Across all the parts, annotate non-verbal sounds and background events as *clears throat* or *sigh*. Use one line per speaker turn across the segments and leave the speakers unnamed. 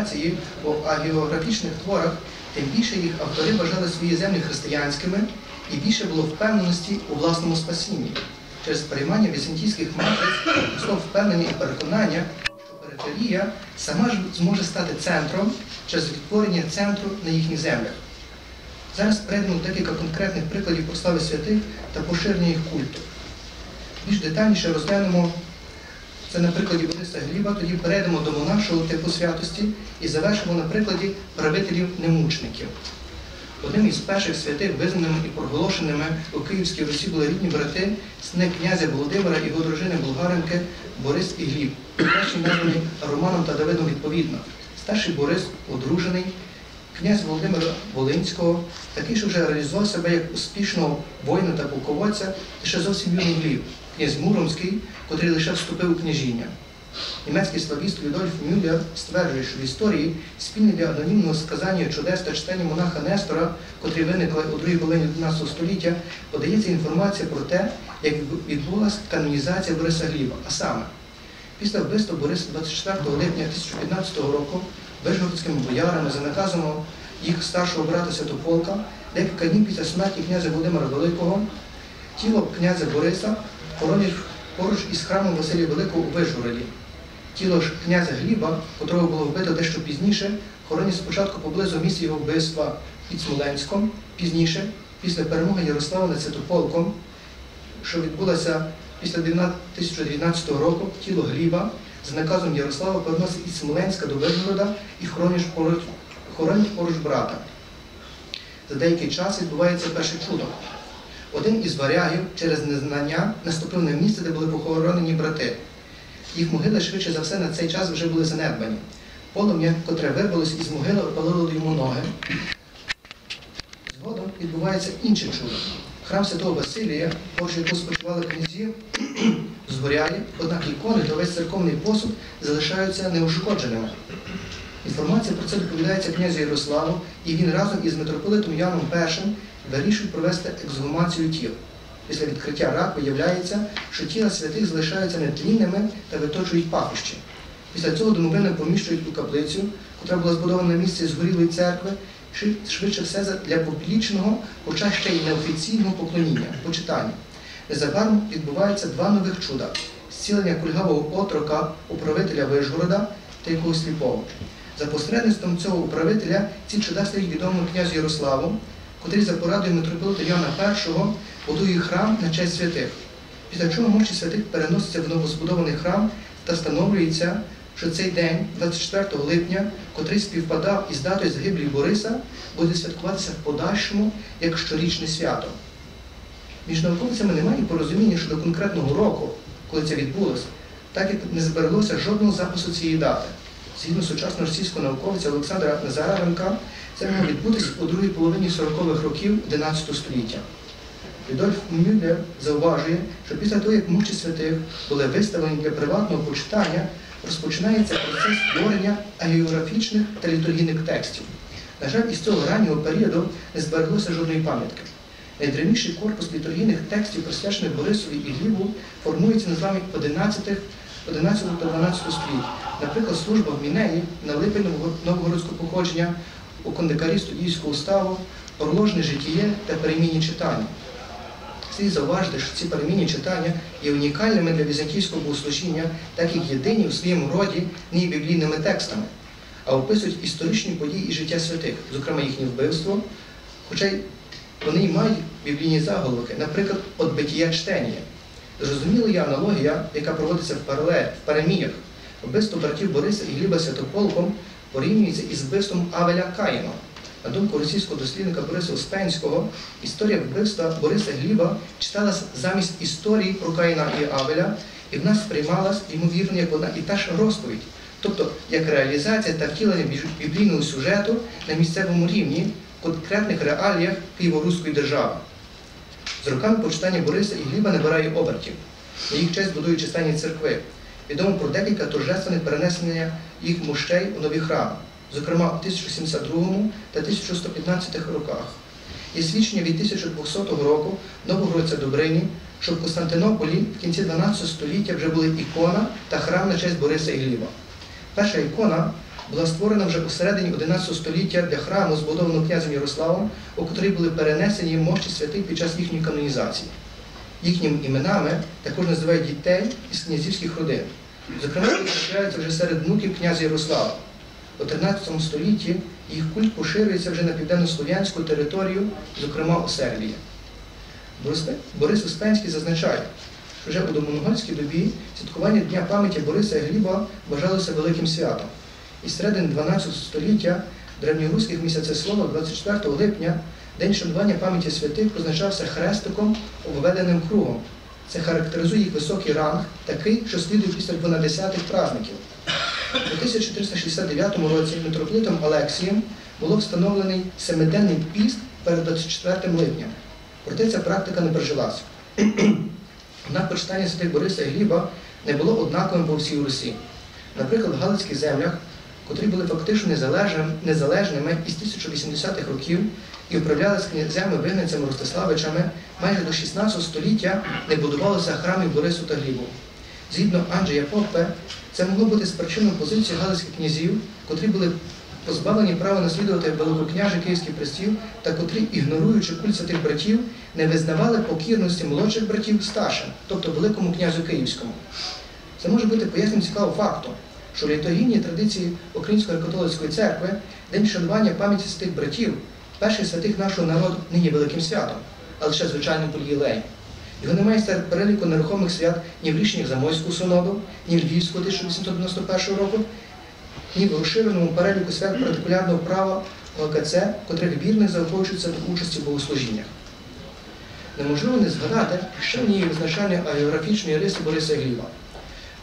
асиміляції у агіографічних творах, тим більше їх автори вважали свої землі християнськими і більше було впевненості у власному спасінні. Через переймання візантійських матриць росло впевнення і переконання, що периферія сама ж зможе стати центром через відтворення центру на їхніх землях. Зараз перейдемо декілька конкретних прикладів прослави святих та поширення їх культу. Більш детальніше розглянемо це на прикладі Бориса Гліба, тоді перейдемо до монашого типу святості і завершимо на прикладі правителів-немучників. Одним із перших святих, визнаними і проголошеними у Київській Русі були рідні брати, сини князя Володимира і його дружини Болгаренки Борис і Гліб, перші названі Романом та Давидом відповідно. Старший Борис одружений, князь Володимира Волинського, такий, що вже реалізував себе як успішного воїна та полководця, ще зовсім юний Гліб, князь Муромський, котрий лише вступив у княжіння. Німецький славіст Людольф Мюллер стверджує, що в історії спільне для анонімного сказання чудес та читання монаха Нестора, котрі виникли у другій половині 11 століття, подається інформація про те, як відбулася канонізація Бориса Гліба. А саме, після вбивства Бориса 24 липня 1015 року вишгородськими боярами за наказом їх старшого брата Святополка, декілька днів після смерті князя Володимира Великого, тіло князя Бориса хоронять поруч із храмом Василія Великого у Вишгороді. Тіло ж князя Гліба, котрого було вбито дещо пізніше, хоронять спочатку поблизу місця його вбивства під Смоленськом, пізніше, після перемоги Ярослава над Святополком, що відбулося після 1919 року, тіло Гліба за наказом Ярослава переносить із Смоленська до Вишгорода і хоронять хоронять поруч брата. За деякий час відбувається перше чудо. Один із варягів через незнання наступив на місце, де були похоронені брати. Їх могили швидше за все на цей час вже були занедбані. Полум'я, котре вирвалося із могили, опалило йому ноги. Згодом відбувається інше чудо. Храм святого Василія, поруч якого спочивали князі, *clears throat* згоряє, однак ікони та весь церковний посуд залишаються неушкодженими. Інформація про це доповідається князю Ярославу, і він разом із митрополитом Яном І вирішують провести ексгумацію тіл. Після відкриття рак виявляється, що тіла святих залишаються нетлінними та виточують пахощі. Після цього домовини поміщують у каплицю, котра була збудована на місці згорілої церкви, швидше все для публічного, хоча ще й неофіційного поклоніння, почитання. Незабаром відбуваються два нових чуда: зцілення кульгавого отрока управителя Вишгорода та якогось сліпого. За посередництвом цього управителя ці чуда стають відомим князю Ярославу, котрий за порадою митрополита Йоанна І будує храм на честь святих. Після чого мощі святих переноситься в новозбудований храм та встановлюється, що цей день, 24 липня, котрий співпадав із датою загиблі Бориса, буде святкуватися в подальшому як щорічне свято. Між науковцями немає порозуміння щодо конкретного року, коли це відбулося, так як не збереглося жодного запису цієї дати. Згідно сучасного російського науковця Олександра Назаренка, це мало відбутися у другій половині 40-х років 11 століття. Рудольф Мюллер зауважує, що після того, як мучі святих були виставлені для приватного почитання, розпочинається процес створення агіографічних та літургійних текстів. На жаль, із цього раннього періоду не збереглося жодної пам'ятки. Найдревніший корпус літургійних текстів, присвячених Борисові і Глібу, формується на зламі 11, 11 та 12 століть. Наприклад, служба в Мінеї на Липень Новгородського походження, у кондикарі студійського уставу, орложне житіє та перемінні читання. Слід зауважити, що ці перемінні читання є унікальними для візантійського богослужіння, так як єдині у своєму роді не є біблійними текстами, а описують історичні події і життя святих, зокрема їхнє вбивство, хоча вони й мають біблійні заголовки, наприклад, «От битія чтення». Зрозуміла є аналогія, яка проводиться в паралель, в параміях. Вбивство братів Бориса і Гліба Святополком порівнюється із вбивством Авеля Каїна. На думку російського дослідника Бориса Успенського, історія вбивства Бориса Гліба читалась замість історії про Каїна і Авеля, і в нас сприймалась, ймовірно, як одна і та ж розповідь, тобто як реалізація та втілення біблійного сюжету на місцевому рівні в конкретних реаліях Києво-Руської держави. З роками почитання Бориса і Гліба набирає обертів. На їх честь будують численні церкви. Відомо про декілька торжественних перенесення їх мощей у нові храми, зокрема у 1072 та 1115 роках. Є свідчення від 1200 року Новогородця Добрині, що в Константинополі в кінці 12 століття вже були ікона та храм на честь Бориса і. Перша ікона була створена вже у середині 11 століття для храму, збудованого князем Ярославом, у котрий були перенесені мощі святих під час їхньої канонізації. Їхніми іменами також називають дітей із князівських родин. Зокрема, трапляються вже серед внуків князя Ярослава. У 13 столітті їх культ поширюється вже на південнослов'янську територію, зокрема у Сербії. Борис- Успенський зазначає, що вже у домонгольській добі святкування Дня пам'яті Бориса і Гліба вважалося великим святом. І середини 12 століття древньоруських місяцеслова 24 липня День шанування пам'яті святих позначався хрестиком обведеним кругом. Це характеризує їх високий ранг, такий, що слідує після 12 праздників. У 1369 році митрополитом Олексієм було встановлений семиденний піст перед 24 липня. Проте ця практика не прижилася. Однак почитання святих Бориса і Гліба не було однаковим по всій Русі. Наприклад, в Галицьких землях, котрі були фактично незалежними із 1080-х років і управляли князями-вигнанцями Ростиславичами, майже до 16 століття не будувалося храмів Борису та Глібу. Згідно Анджея Поппе, це могло бути спричиною позиції галицьких князів, котрі були позбавлені права наслідувати великокняжий київський престіл та котрі, ігноруючи культ святих братів, не визнавали покірності молодших братів старшим, тобто Великому князю Київському. Це може бути поясненням цікавого факту, що в літургійній традиції Української католицької церкви день шанування пам'яті святих братів, перших святих нашого народу, є великим святом, а лише звичайним полієлеєм. Його немає серед переліку нерухомих свят ні в рішеннях Замойського синоду, ні в Львівського 1891 року, ні в розширеному переліку свят партикулярного права ОКЦ, котрих вірних заохочується до участі в богослужіннях. Неможливо не згадати ще однієї визначальної агеографічної риси Бориса Гліба.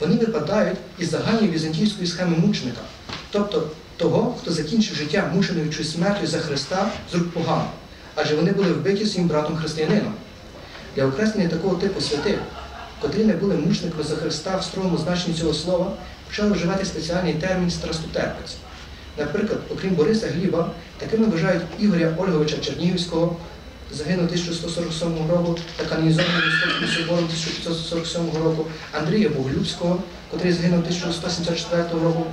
Вони випадають із загальної візантійської схеми мученика, тобто того, хто закінчив життя мученою чи смертю за Христа з рук поган, адже вони були вбиті своїм братом християнином. Для окреслення такого типу святих, котрі не були мучниками за Христа в строгому значенні цього слова, почали вживати спеціальний термін страстотерпець. Наприклад, окрім Бориса Гліба, такими вважають Ігоря Ольговича Чернігівського, загинув 1147 року та канонізований Московським собором 1547 року, Андрія Боголюбського, котрий загинув 1174 року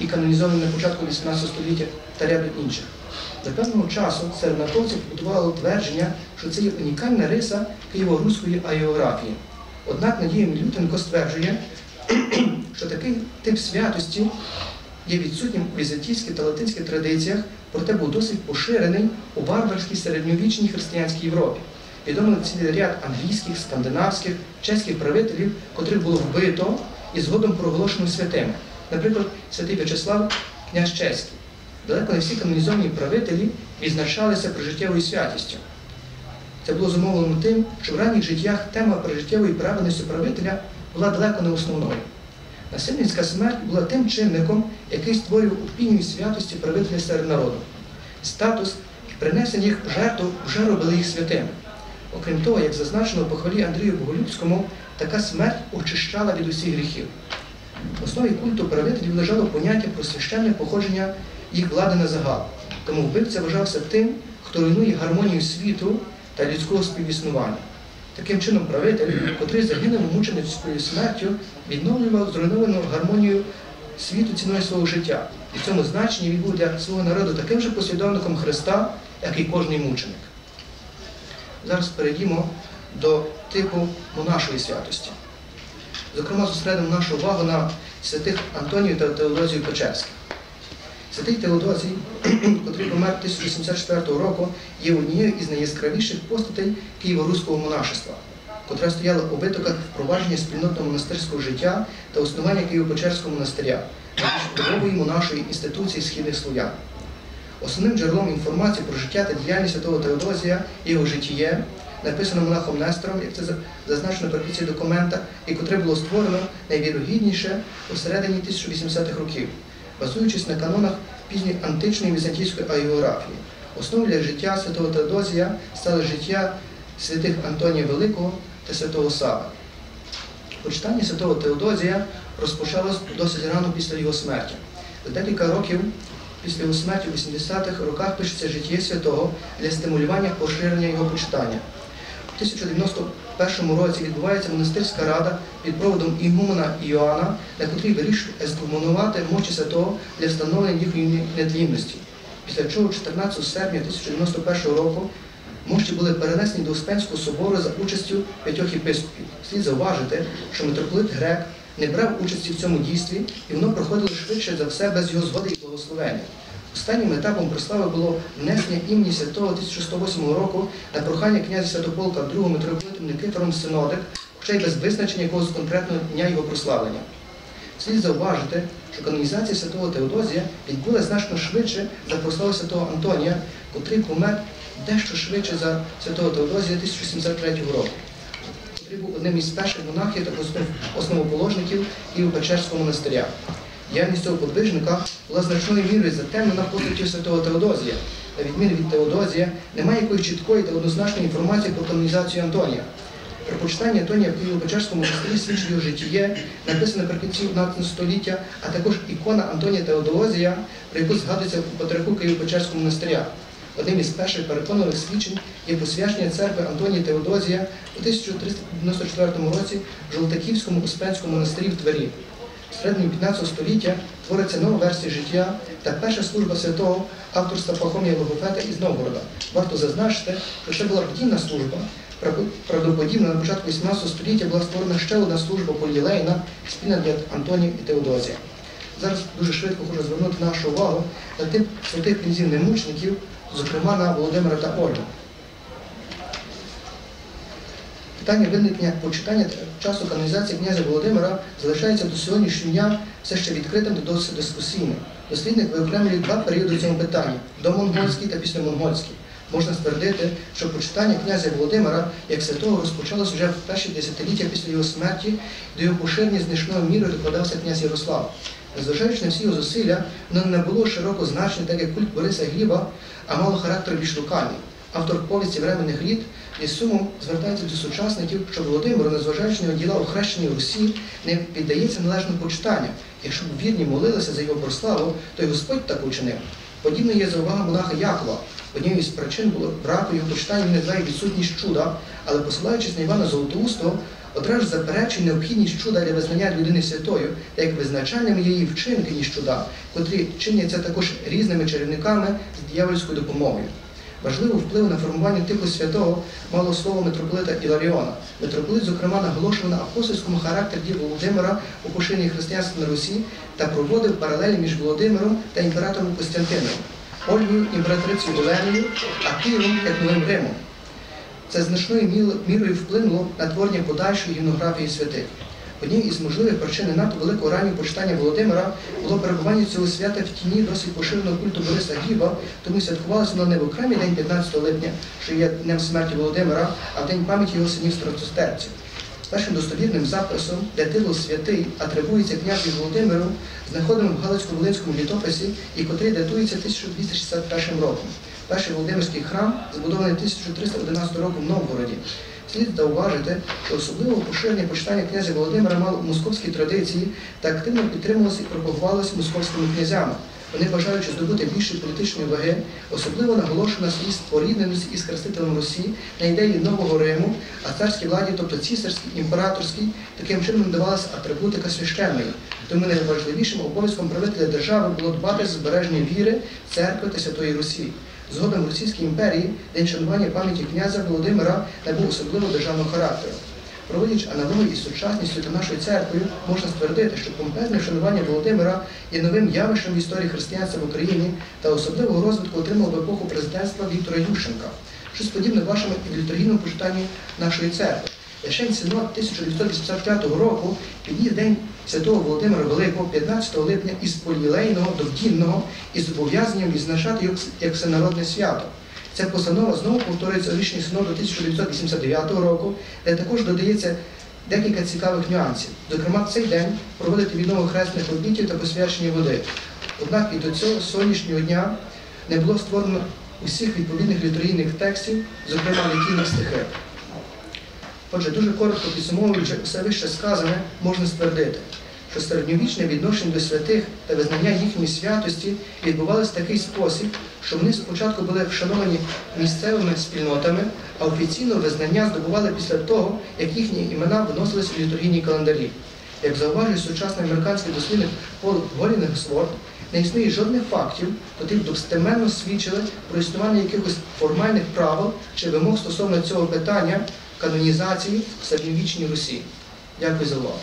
і канонізований на початку 18 століття та ряду інших. До певного часу серед науковців побудувало твердження, що це є унікальна риса києво-руської аеографії. Однак Надія Мілютенко стверджує, *clears throat* що такий тип святості є відсутнім у візантійських та латинських традиціях, проте був досить поширений у варварській середньовічній християнській Європі. Відомо цілий ряд англійських, скандинавських, чеських правителів, котрих було вбито і згодом проголошено святими. Наприклад, святий В'ячеслав, князь чеський. Далеко не всі канонізовані правителі відзначалися прижиттєвою святістю. Це було зумовлено тим, що в ранніх життях тема прижиттєвої праведності правителя була далеко не основною. Насильницька смерть була тим чинником, який створював опінію святості правителя серед народу. Статус і їх жертву вже робили їх святими. Окрім того, як зазначено в похвалі Андрію Боголюбському, така смерть очищала від усіх гріхів. В основі культу правителів лежало поняття про священне походження їх влади на загал. Тому вбивця вважався тим, хто руйнує гармонію світу та людського співіснування. Таким чином, правитель, котрий загинув мученицькою смертю, відновлював зруйновану гармонію світу ціною свого життя. І в цьому значенні він був для свого народу таким же послідовником Христа, як і кожний мученик. Зараз перейдімо до типу монашої святості. Зокрема, зосередимо нашу увагу на святих Антонію та Теодозію Печерських. Святий Теодозій, *clears throat* котрий помер 1084 року, є однією із найяскравіших постатей Києво-Руського монашества, котра стояла у витоках впровадження спільнотного монастирського життя та основання Києво-Печерського монастиря, найбільш монашої інституції східних слов'ян. Основним джерелом інформації про життя та діяльність святого Теодозія є його житіє, написане монахом Нестором, як це зазначено наприкінці документа, і котре було створено найвірогідніше у середині 1080-х років, базуючись на канонах пізньої античної візантійської аеографії. Основою для життя святого Теодозія стало життя святих Антонія Великого та святого Сава. Почитання святого Теодозія розпочалось досить рано після його смерті. За декілька років після його смерті у 80-х роках пишеться життя святого для стимулювання поширення його почитання. У 1091 році відбувається монастирська рада під проводом Ігумена Іоанна, на котрій вирішує ескомунувати мочі святого для встановлення їхньої нетлінності. Після чого 14 серпня 1091 року мощі були перенесені до Успенського собору за участю п'ятьох єпископів. Слід зауважити, що митрополит Грек не брав участі в цьому дійстві, і воно проходило швидше за все без його згоди і благословення. Останнім етапом прослави було внесення імені святого 1108 року на прохання князя Святополка II митрополитом Никифором Синодик, хоча й без визначення якогось конкретного дня його прославлення. Слід зауважити, що канонізація святого Теодозія відбулася значно швидше за прославу святого Антонія, котрий помер дещо швидше за святого Теодозія 1073 року. Котрий був одним із перших монахів та основоположників Києво-Печерського монастиря. Діяльність цього подвижника була значною мірою затемнена постаттю святого Теодозія. На відміну від Теодозія, немає якої чіткої та однозначної інформації про канонізацію Антонія. Про почитання Антонія в Києво-Печерському монастирі свідчить його житіє, написане наприкінці 11 століття, а також ікона Антонія Теодозія, про яку згадується у патріарху Києво-Печерського монастиря. Одним із перших переконливих свідчень є посвячення церкви Антонія Теодозія у 1394 році в Жолтаківському Успенському монастирі в Твері. Середині 15 століття твориться нова версія життя та перша служба святого авторства Пахомія Логофета із Новгорода. Варто зазначити, що це була подібна служба. Правдоподібно на початку 18 століття була створена ще одна служба полілейна, спільна для Антонів і Теодозія. Зараз дуже швидко хочу звернути нашу увагу на тих святих князів немучеників, зокрема на Володимира та Ольгу. Питання виникнення почитання часу канонізації князя Володимира залишається до сьогоднішнього дня все ще відкритим та досить дискусійним. Дослідник виокремлює два періоди в цьому питанні домонгольський та післямонгольський. Можна ствердити, що почитання князя Володимира як святого розпочалось вже в перші десятиліття після його смерті, до його поширення значною мірою докладався князь Ярослав. Незважаючи на всі його зусилля, воно не було широко значне, так як культ Бориса Гліба, а мало характер більш локальний. Автор повісті временних літ із сумом звертається до сучасників, що Володимиру, незважаючи на діла у хрещенні Русі, не піддається належному почитанню. Якщо б вірні молилися за його прославу, то й Господь так учинив. Подібно є заувага монаха Якова. Однією із причин було браку його почитання, він називає відсутність чуда, але посилаючись на Івана Золотоустого, одразу заперечує необхідність чуда для визнання людини святою, та як визначальними її вчинки, ніж чуда, котрі чиняться також різними чарівниками з диявольською допомогою. Важливий вплив на формування типу святого мало слово митрополита Іларіона. Митрополит, зокрема, наголошував на апостольському характері Володимира у поширенні християнства на Русі та проводив паралелі між Володимиром та імператором Костянтином, Ольгою імператрицею Оленою, а Києвом як новим Римом. Це значною мірою вплинуло на творення подальшої гімнографії святих. Однією із можливих причин не надто великого раннього почитання Володимира було перебування цього свята в тіні досить поширеного культу Бориса Гліба, тому святкувалося воно не в окремий день 15 липня, що є днем смерті Володимира, а в день пам'яті його синів страстотерців. Першим достовірним записом, де титул святий атрибується князю Володимиру, знаходимо в Галицько-Волинському літописі, і котрий датується 1261 роком. Перший Володимирський храм збудований 1311 року в Новгороді. Слід зауважити, що особливо поширення почитання князя Володимира мало в московській традиції та активно підтримувалося і пропагувалося московськими князями. Вони, бажаючи здобути більшої політичної ваги, особливо наголошують на своїй спорідненості із хрестителем Русі на ідеї нового Риму, а царській владі, тобто цісарській, імператорській, таким чином давалася атрибутика священної. Тому найважливішим обов'язком правителя держави було дбати за збереження віри, церкви та Святої Русі. Згодом в Російській імперії день шанування пам'яті князя Володимира набув особливо державного характеру. Проводячи аналогію із сучасністю та нашою церквою, можна ствердити, що помпезне вшанування Володимира є новим явищем в історії християнства в Україні та особливого розвитку отримав в епоху президентства Віктора Ющенка. Щось подібне вашому і в літургійному почитанні нашої церкви. Лишень Синод 1985 року підніс День Святого Володимира Великого 15 липня із полілейного до вдінного і зобов'язанням відзначати його як всенародне свято. Ця постанова знову повторюється у рішенні Синоду 1989 року, де також додається декілька цікавих нюансів. Зокрема, в цей день проводити віднову хресних обітів та посвячення води. Однак і до цього сьогоднішнього дня не було створено усіх відповідних літерійних текстів, зокрема літійних стихи. Отже, дуже коротко підсумовуючи все вище сказане, можна ствердити, що середньовічне відношення до святих та визнання їхньої святості відбувалося в такий спосіб, що вони спочатку були вшановані місцевими спільнотами, а офіційно визнання здобували після того, як їхні імена вносились у літургійні календарі. Як зауважує сучасний американський дослідник Пол Голінгсворт, не існує жодних фактів, які б достеменно свідчили про існування якихось формальних правил чи вимог стосовно цього питання канонізації в середньовічній Русі. Дякую за увагу.